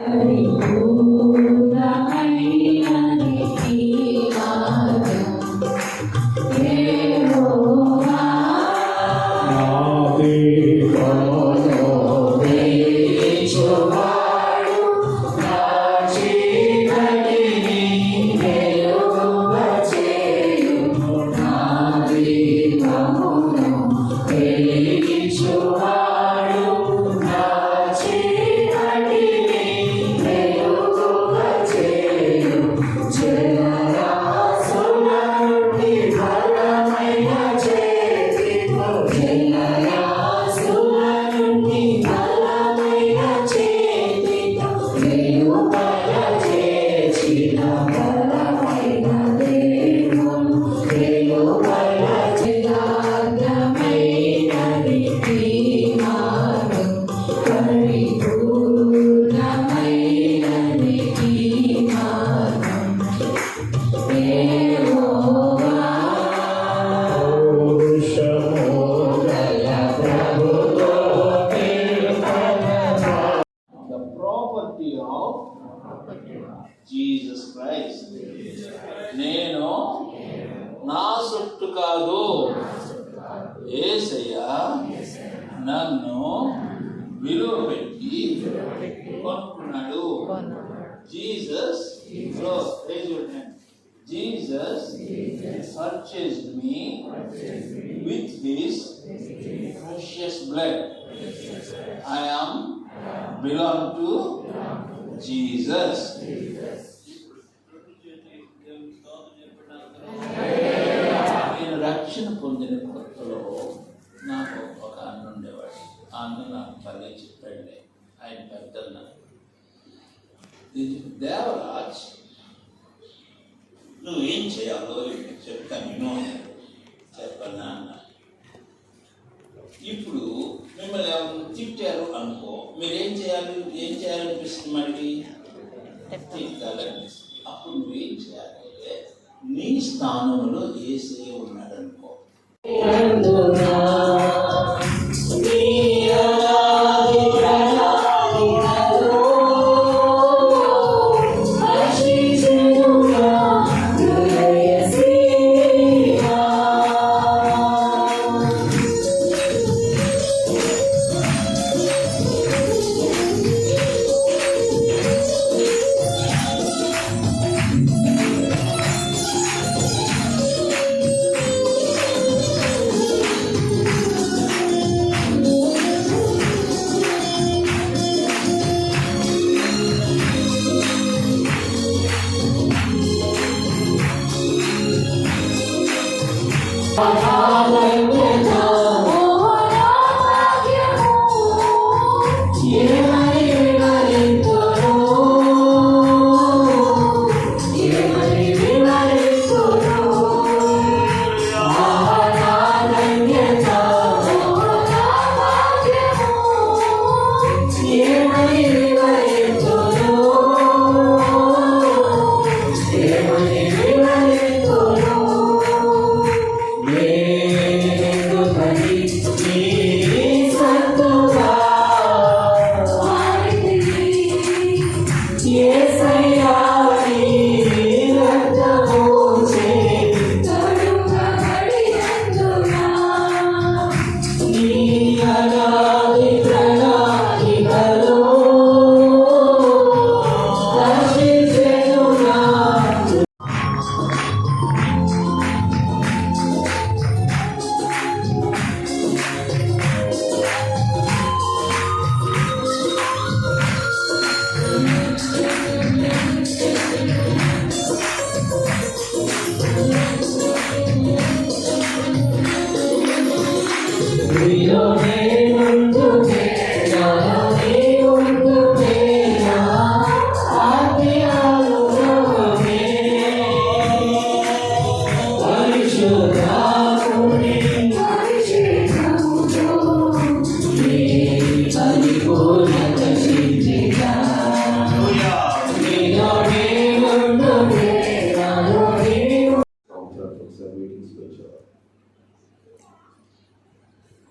the property of Jesus Christ నేను నా సొత్తు కాదు ఏసయ్య నన్ను విలువ పెట్టి కొనుక్కున్నాడు Jesus Jesus purchased me with his precious blood. I am belong to Jesus. నాకు ఒక అన్న ఉండేవాడు. ఆ అన్న నాకు భలే చెప్పాడులే. ఆయన పెద్దన్న. దేవరాజ్ నువ్వు ఏం చేయాలో చెప్తాను నేను చెప్పన్నా అన్న? ఇప్పుడు మిమ్మల్ని ఎవరు తిట్టారు అనుకో మీరు ఏం చేయాలి? ఏం చేయాలనిపిస్తుంది మళ్ళీ తిట్టాలనిపిస్తుంది. అప్పుడు నువ్వేం చేయాలంటే నీ స్థానంలో ఏసే ఉన్నాడు అనుకో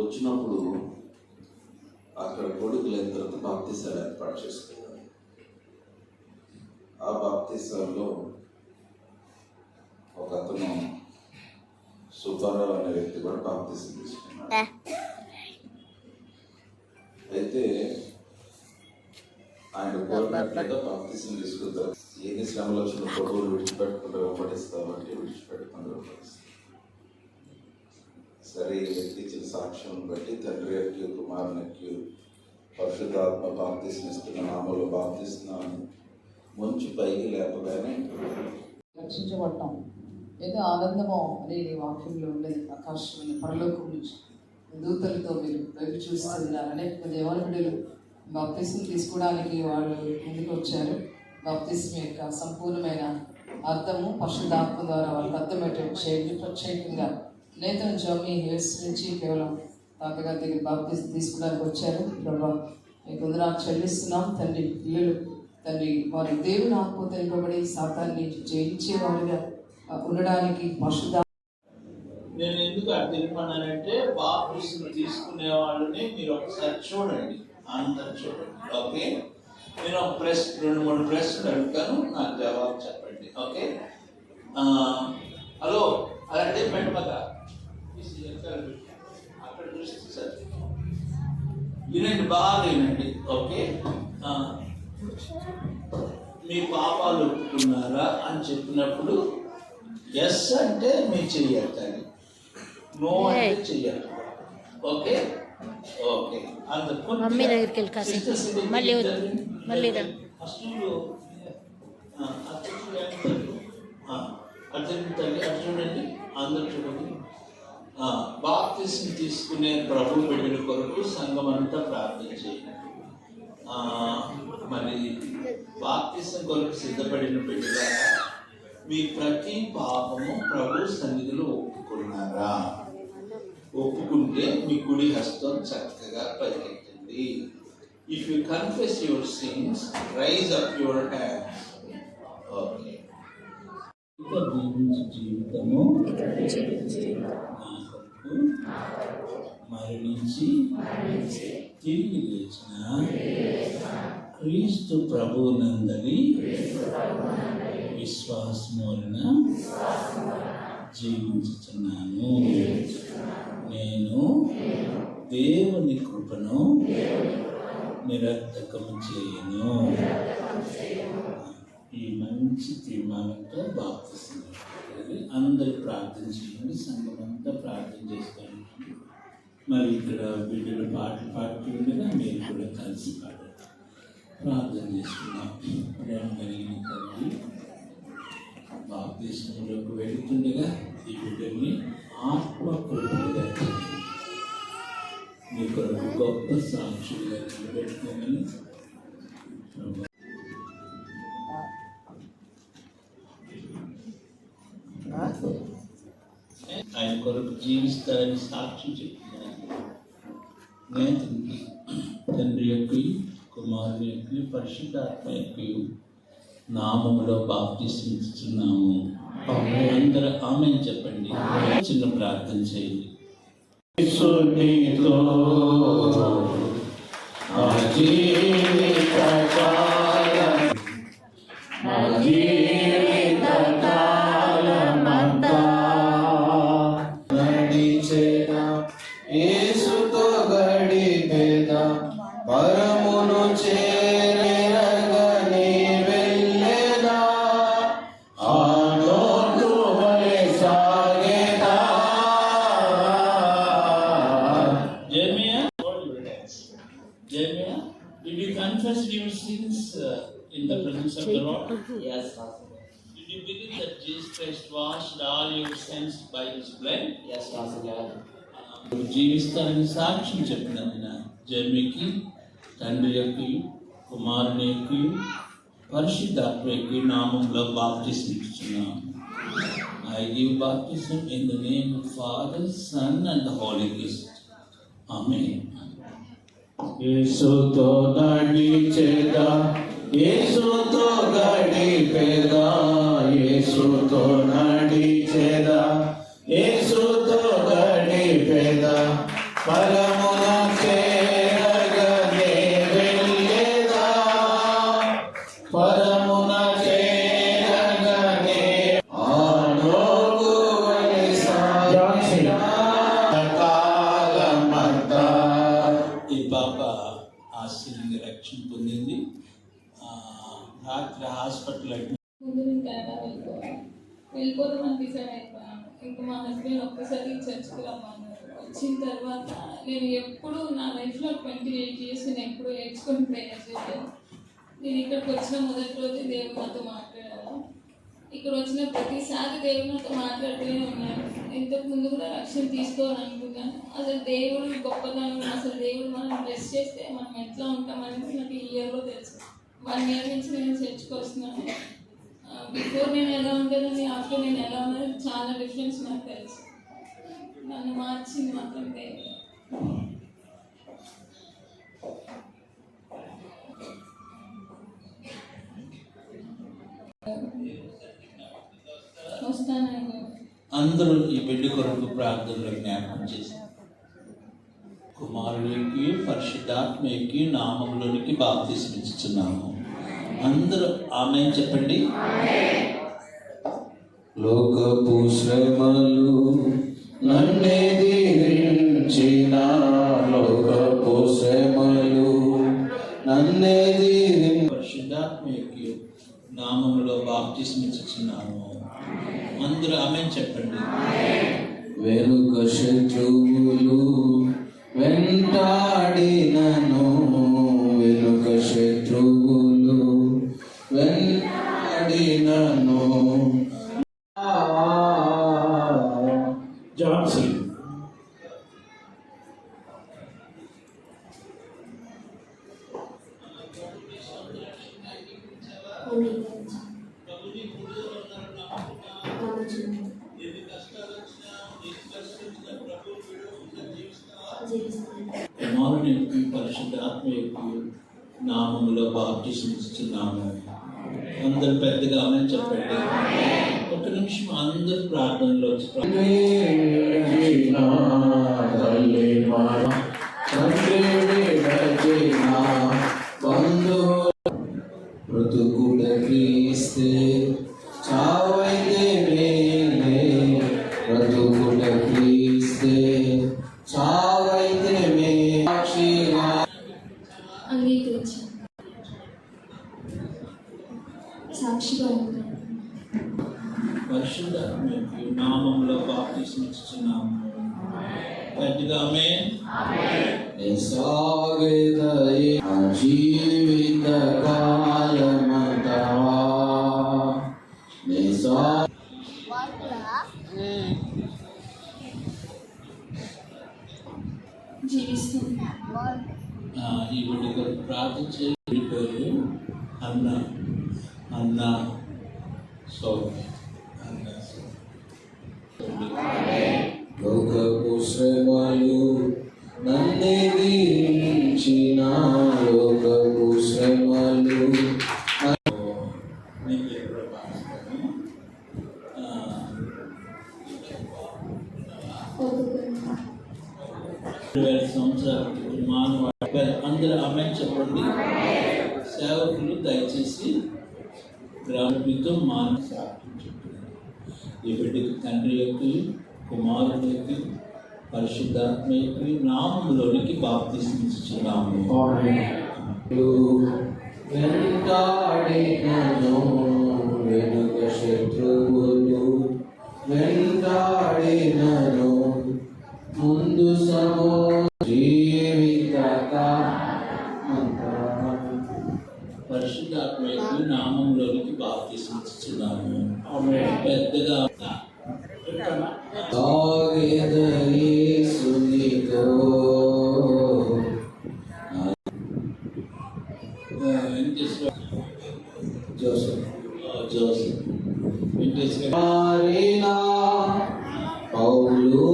వచ్చినప్పుడు అక్కడ కొడుకులు ఇద్దరు బాప్తిసాలు ఏర్పాటు చేసుకున్నారు. ఆ బాప్తిస్తంలో ఒక అతను సుబ్బారావు అనే వ్యక్తి కూడా బాప్తిసం తీసుకున్నాడు. అయితే ఆయన కోరినట్లుగా బాప్తిసం. తీసుకుంటారు. ఎన్ని శ్రమలు వచ్చిన ప్రభువులు విడిచిపెట్టకుండా వెంబడిస్తావు అంటే విడిచిపెట్టకుండా వెంబడిస్తావు సరే ఈ వ్యక్తి ఇచ్చిన సాక్ష్యం బట్టి తండ్రి యొక్క కుమారునికి పరిశుద్ధాత్మ బాప్తిస్తున్న నామలు బాప్తిస్తున్నాను. మంచి పైకి లేపగానే రక్షించబడటం ఏదో ఆనందమో అనేది వాక్యంలో ఉండేది ఆకాశమైన పరలోకం నుంచి. దూతలతో మీరు వైపు చూస్తున్నారు. అనేక మంది ఎవరి బిడ్డలు తీసుకోవడానికి వాళ్ళు ముందుకు వచ్చారు. బాప్తిస్మ యొక్క సంపూర్ణమైన అర్థము పరిశుద్ధాత్మ ద్వారా వాళ్ళకి అర్థమయ్యేటట్టు చేయండి. ప్రత్యేకంగా నేతను జమ్మి యూఎస్ నుంచి కేవలం తాతగారి దగ్గర బాప్తిస్మ్ తీసుకోవడానికి వచ్చారు. ప్రభా మీకు వందనాలు చెల్లిస్తున్నాం. తండ్రి పిల్లలు తండ్రి వారి దేవుని ఆత్మ తెలుపబడి సాతాన్ని జయించే వారిగా ఉండడానికి పరిశుద్ధ నేను ఎందుకు అది తెలిపన్నానంటే తీసుకునే వాళ్ళని మీరు ఒకసారి చూడండి. అందరు చూడండి. ఓకే? నేను ఒక ప్రశ్న రెండు మూడు ప్రశ్నలు అడుగుతాను. నాకు జవాబు చెప్పండి. ఓకే? హలో హలో అలాంటి మళ్ళా అక్కడ చూస్తే సార్ వినండి బాగా వినండి ఓకే మీ పాపాలు ఒప్పుకున్నారా అని చెప్పినప్పుడు ఎస్ అంటే మీరు చెయ్యాలి నో అంటే చెయ్యాలి ఓకే ఓకే అంత మమ్మీ దగ్గరికి వెళ్ళి కాసేపు. మళ్ళీ. మళ్ళీ రా. అర్జున్ తల్లి అటు చూడండి అందరు చూడండి బాప్తిసం తీసుకునే ప్రభు బిడ్డల కొరకు సంఘం అంతా ప్రార్థన చేయండి. ఆ, మరి బాప్తిసం కొరకు సిద్ధపడిన బిడ్డలారా మీ ప్రతి పాపము ప్రభు సన్నిధిలో ఒప్పుకున్నారా? ఒప్పుకుంటే మీ కుడి హస్తం చక్కగా పైకెత్తండి if you confess your sins rise up your hands okay జీవితము కొరకు మరణించి తిరిగి లేచిన క్రీస్తు ప్రభు నందని వలన జీవించుతున్నాను నేను దేవుని కృపను నిరర్థకము చేయను. ఈ మంచి తీర్మానంతో బాప్తిస్తుంది అందరూ ప్రార్థన చేయండి సంఘం అంతా ప్రార్థన చేస్తాను మరి ఇక్కడ బిడ్డలు పాటలు పాడుతుండగా మీరు కూడా కలిసి పాడారు ప్రార్థన చేసుకున్నాం ప్రేమ కలిగిన తల్లి బాప్తిస్మంలోకి వెళుతుండగా ఈ బిడ్డల్ని ఆత్మ కృపగా మీ కొరకు గొప్ప సాక్షులుగా నిలబెట్టుకోమని ఆయన కొరకు జీవిస్తారని సాక్షి చెప్తున్నాను. నేను తండ్రి యొక్క కుమారుని యొక్క పరిశుద్ధాత్మ యొక్క నామములో బాప్తిస్తున్నాము అందరూ ఆమె చెప్పండి. చిన్న ప్రార్థన చేయండి. యేసునితో పరమును చేరగని వెళ్ళేదా ఆ నోటు వలె సాగేదా Jeremiah, hold your hands. Jeremiah, did you confess your sins uh, in the presence of the Lord? Yes, Pastor. Did you believe that Jesus Christ washed all your sins by His blood? Yes, Pastor God. నువ్వు జీవిస్తానని సాక్ష్యం చెప్పినందున జర్మికి తండ్రి యొక్క కుమారుని యొక్క పరిశుద్ధాత్మ యొక్క నామంలో బాప్తిసం ఇస్తున్నాం I give baptism in the name of Father Son and the Holy Ghost amen యేసుతో నడిచేదా యేసుతో గడిపేదా యేసుతో నడిచేదా యేసుతో గడిపేదా పరమున వెళ్ళిపోదామని డిసైడ్ అయిపోయాను ఇంకా మా హస్బెండ్ ఒక్కసారి చర్చ్కి రమ్మన్నారు. వచ్చిన తర్వాత నేను ఎప్పుడు నా లైఫ్లో ట్వంటీ ఎయిట్ ఇయర్స్ నేను ఎప్పుడు ఏడ్చుకొని ప్రేయర్ చేయలేదు నేను ఇక్కడికి వచ్చిన మొదటి రోజు దేవుడు నాతో మాట్లాడాను ఇక్కడ వచ్చిన ప్రతిసారి దేవుడు నాతో మాట్లాడుతూనే ఉన్నాను ఇంతకు ముందు కూడా రక్షణ తీసుకోవాలనుకున్నాను అసలు దేవుడు గొప్పతనం అసలు దేవుడు మనం బ్లెస్ చేస్తే మనం ఎట్లా ఉంటామనేది నాకు ఈ ఇయర్లో తెలుసు. వన్ ఇయర్ నుంచి నేను చర్చ్కి వస్తున్నాను. బిఫోర్ నేను ఎలా ఉండేదని ఆఫ్టర్ నేను ఎలా ఉన్నది చాలా డిఫరెన్స్ నాకు తెలుసు నన్ను మార్చింది మాత్రం దేవుడు వస్తానండి అందరూ ఈ బిడ్డ కొరకు ప్రార్థనలో జ్ఞాపకం చేశారు కుమారుడికి పరిశుద్ధాత్మకి నామంలోనికి బాప్తిస్మిచ్చుచున్నాము అందరూ ఆమె చెప్పండి? లోకపు శ్రమలు నన్నే దీవించిన లోకపు శ్రమలు నన్నే దీవించిన. పరిశుద్ధాత్మకి నామంలో బాప్తిస్మిచ్చుచున్నాము అందరూ ఆమె చెప్పండి. వెనుక శత్రువులు జీవిస్తాను ప్రార్థన చేయబోయి అన్న. అన్న. సో గ్రామీతో మానవ సాక్ష్యం చెప్పండి ఈ బిడ్డకి తండ్రి యొక్క కుమారుడి యొక్క పరిశుద్ధాత్మ యొక్క నామంలోనికి బాప్తిస్తున్నాము వెంటాడినను వెనుక శత్రువులు వెంటాడినను ముందు సమో వెంకటేశ్వర జోసఫ్ జోసెఫ్ వెంకటేశ్వర పౌలు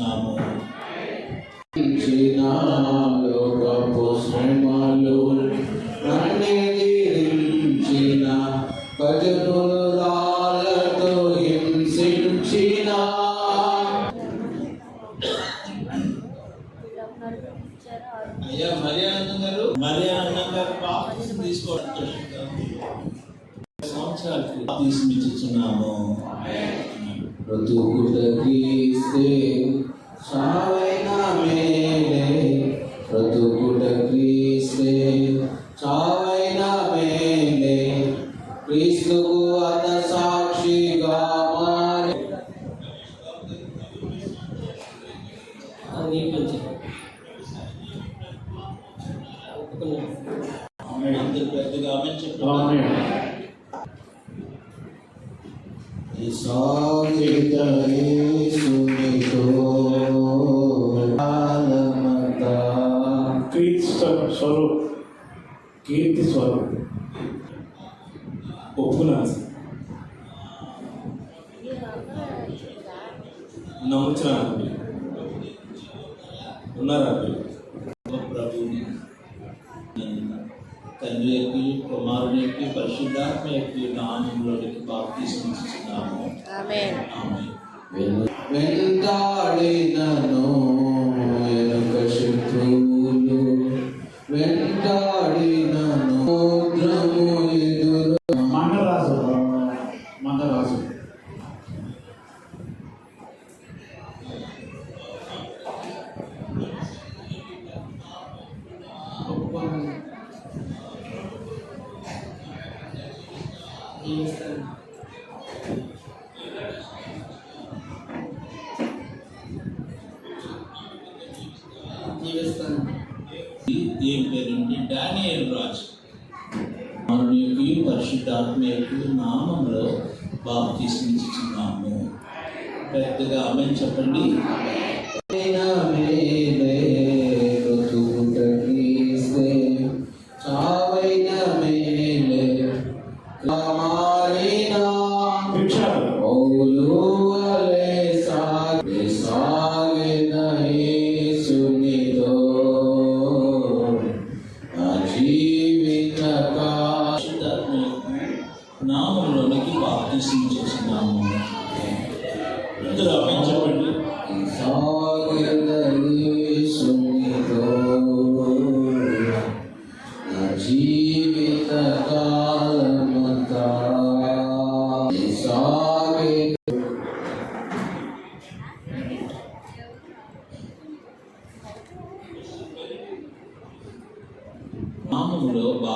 నామంలో ఆనందం గారు బాప్తిజం తీసుకోవడం సంవత్సరాలకి బాప్తిజం స్వరూప్ స్వరూప్ కీర్తి స్వరూప్ ఒప్పుకున్నాను సార్ నమ్ముతున్నాను ఉన్నారా ప్రభుని తండ్రి యొక్క కుమారుని యొక్క పరిశుద్ధాత్మ యొక్క నామంలోనికి బాప్తిస్తున్నాము ఆమెన్ ఆమె ఏం పేరంటే డానియల్ రాజు. మనకి పరిశుద్ధాత్మ నామంలో బాప్తిస్తున్నాము పెద్దగా ఆమె చెప్పండి. Richard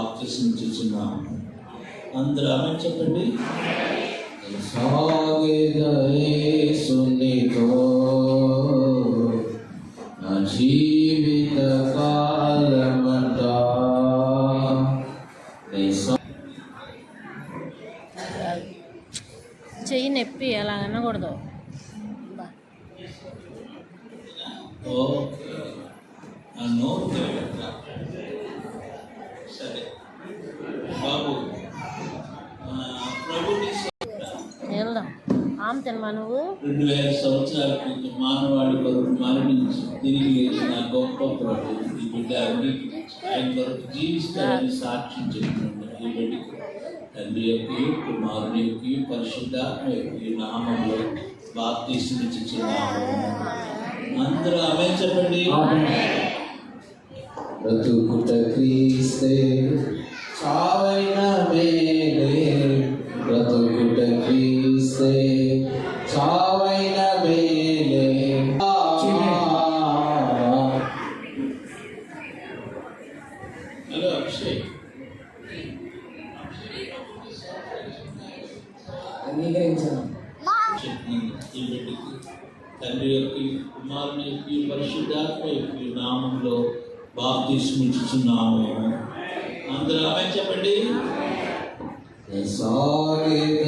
బాప్తిసం చేస్తున్నాము అందరూ ఆమె చెప్పండి. సాగిన యేసునితో నా జీవిత సా- చెయ్యి నొప్పి అలా అనకూడదు బా. ఓకే ఆ నోరు తెరవద్దా? సరే బాబు ఆ, ప్రభుని వెళ్దాం ఆమె తినమా నువ్వు రెండు వేల సంవత్సరాల క్రితం మానవాళి కొరకు మరణించి తిరిగి లేచిన గొప్ప ప్రభు ఈ బిడ్డ ఆయన కొరకు జీవిస్తారని సాక్ష్యం చెప్తున్నాడు ఈ బిడ్డకి తండ్రి యొక్క కుమారుని యొక్క పరిశుద్ధాత్మ యొక్క నామంలో బాప్తీసునిచ్చుచున్నాము అందరూ ఆమె చెప్పండి. బ్రతుకుట క్రీస్తే చావైన మే తండ్రి యొక్క కుమారుని యొక్క పరిశుద్ధాత్మ యొక్క నామంలో బాప్తీసునిచ్చుచున్నాము అందరూ ఆమె చెప్పండి. సాగిన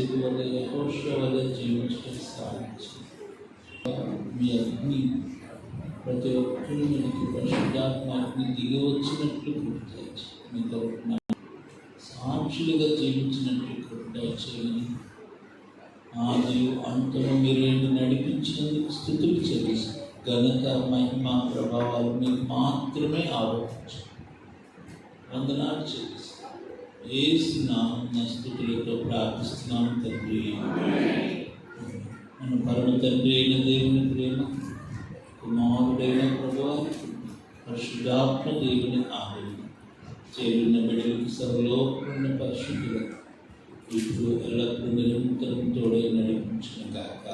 సేపు వల్ల యహోష వల్ల జీవించడం సాయం మీ అగ్ని ప్రతి ఒక్కరు మనకి పరిశుద్ధాత్మ అగ్ని దిగి వచ్చినట్లు గుర్తించి మీతో సాక్షులుగా జీవించినట్లు గుర్తించని ఆది అంతము మీరు నడిపించినందుకు స్థుతులు చెల్లిస్తారు ఘనత మహిమ ప్రభావాలు మీకు మాత్రమే ఆరోపించు వందనాలు చెల్లిస్తారు ఏసు స్థుతులతో ప్రార్థిస్తున్నాను తండ్రి. మన పరమ తండ్రి అయిన దేవుని ప్రేమ కుమారుడైన ప్రభా పరిశుద్ధాత్మ దేవుని ఆదరణ చేరిన బిడ్డలకు సర్వలోకమైన పరిశుద్ధులు ఇప్పుడు ఎల్లప్పుడూ నిరంతరం తోడై నడిపించిన కాక